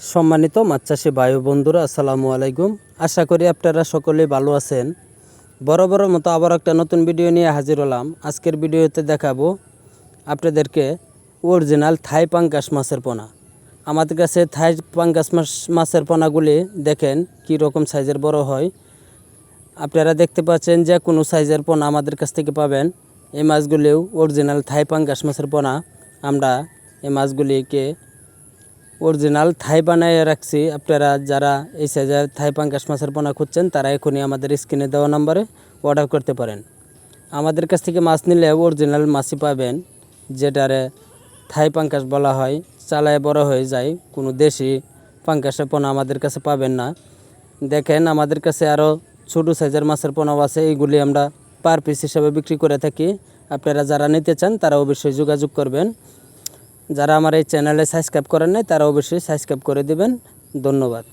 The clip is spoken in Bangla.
সম্মানিত মাছ চাষি ও বন্ধুরা, আসসালামু আলাইকুম। আশা করি আপনারা সকলেই ভালো আছেন। বড় বড় মতো আবার একটা নতুন ভিডিও নিয়ে হাজির হলাম। আজকের ভিডিওতে দেখাবো আপনাদেরকে অরিজিনাল থাই পাঙ্কাশ মাছের পোনা। আমাদের কাছে থাই পাঙ্কাশ মাছ, মাছের পোনাগুলি দেখেন কী রকম সাইজের বড় হয়। আপনারা দেখতে পাচ্ছেন যে কোনো সাইজের পোনা আমাদের কাছ থেকে পাবেন। এই মাছগুলিও অরিজিনাল থাই পাঙ্কাশ মাছের পোনা। আমরা এই মাছগুলিকে অরিজিনাল থাই বানিয়ে রাখছি। আপনারা যারা এই সাইজের থাই পাঙ্কাশ মাছের পোনা খুঁজছেন, তারা এখনই আমাদের স্ক্রিনে দেওয়া নম্বরে অর্ডার করতে পারেন। আমাদের কাছ থেকে মাছ নিলে অরিজিনাল মাছই পাবেন, যেটারে থাই পাঙ্কাশ বলা হয়। চালায় বড় হয়ে যায়, কোনো দেশি পাঙ্কাশের পোনা আমাদের কাছে পাবেন না। দেখেন, আমাদের কাছে আরও ছোটো সাইজের মাছের পোনাও আছে এইগুলি আমরা পার পিস হিসাবে বিক্রি করে থাকি। আপনারা যারা নিতে চান তারা অবশ্যই যোগাযোগ করবেন। যারা আমার এই চ্যানেলে সাবস্ক্রাইব করেন নাই তারা অবশ্যই সাবস্ক্রাইব করে দেবেন। ধন্যবাদ।